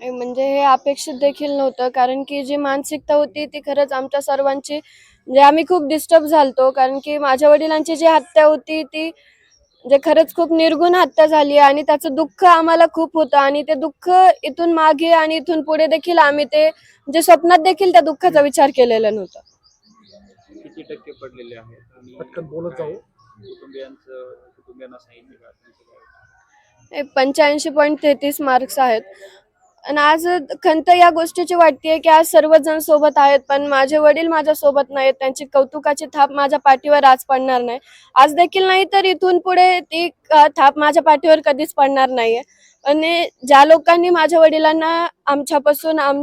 म्हणजे हे अपेक्षित देखील नव्हतं. कारण की जी मानसिकता होती ती खरंच आमच्या सर्वांची म्हणजे आम्ही खूप डिस्टर्ब झालतो. कारण की माझ्या वडिलांची जी हत्या होती ती म्हणजे खरंच खूप निर्गुण हत्या झाली आणि त्याचं दुःख आम्हाला खूप होतं. आणि ते दुःख इथून मागे आणि इथून पुढे देखील आम्ही ते म्हणजे स्वप्नात देखील त्या दुःखाचा विचार केलेला नव्हता. किती टक्के पडलेले आहेत? बोलत जाऊ. कुटुंबियांचं कुटुंबियांना सांगितलं पंच्याऐंशी पॉईंट तेहतीस मार्क्स आहेत. आणि आज खंत या गोष्टीची वाटते की आज सर्वजण सोबत आहेत पण माझे वडील माझ्या सोबत नाहीत त्यांची कौतुकाची थाप माझ्या पाठीवर आज पडणार नाही. आज देखील नाही तर इथून पुढे ती थाप माझ्या पाठीवर कधीच पडणार नाहीये. आणि ज्या लोकांनी माझ्या वडिलांना आमच्यापासून आम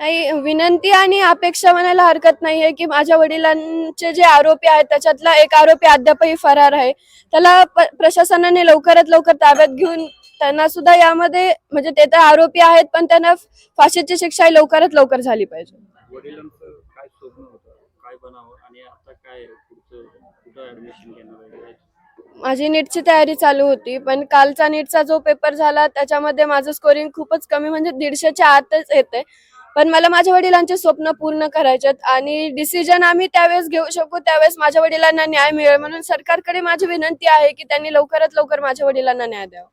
नाही विनंती आणि अपेक्षा म्हणायला हरकत नाहीये की माझ्या वडिलांचे जे आरोपी आहेत त्याच्यातला एक आरोपी अद्यापही फरार आहे. त्याला प्रशासनाने लवकरात लवकर ताब्यात घेऊन त्यांना सुद्धा यामध्ये म्हणजे ते तर आरोपी आहेत पण त्यांना फाशीची शिक्षा ही लवकरात लवकर झाली पाहिजे. माझी नीटची तयारी चालू होती पण कालचा नीटचा जो पेपर झाला त्याच्यामध्ये माझं स्कोरिंग खूपच कमी म्हणजे दीडशेच्या आतच येते. पण मला माझ्या वडिलांचे स्वप्न पूर्ण करायचे आणि डिसिजन आम्ही त्यावेळेस घेऊ शकू त्यावेळेस माझ्या वडिलांना न्याय मिळेल म्हणून सरकारकडे माझी विनंती आहे की त्यांनी लवकरात लवकर माझ्या वडिलांना न्याय द्यावा.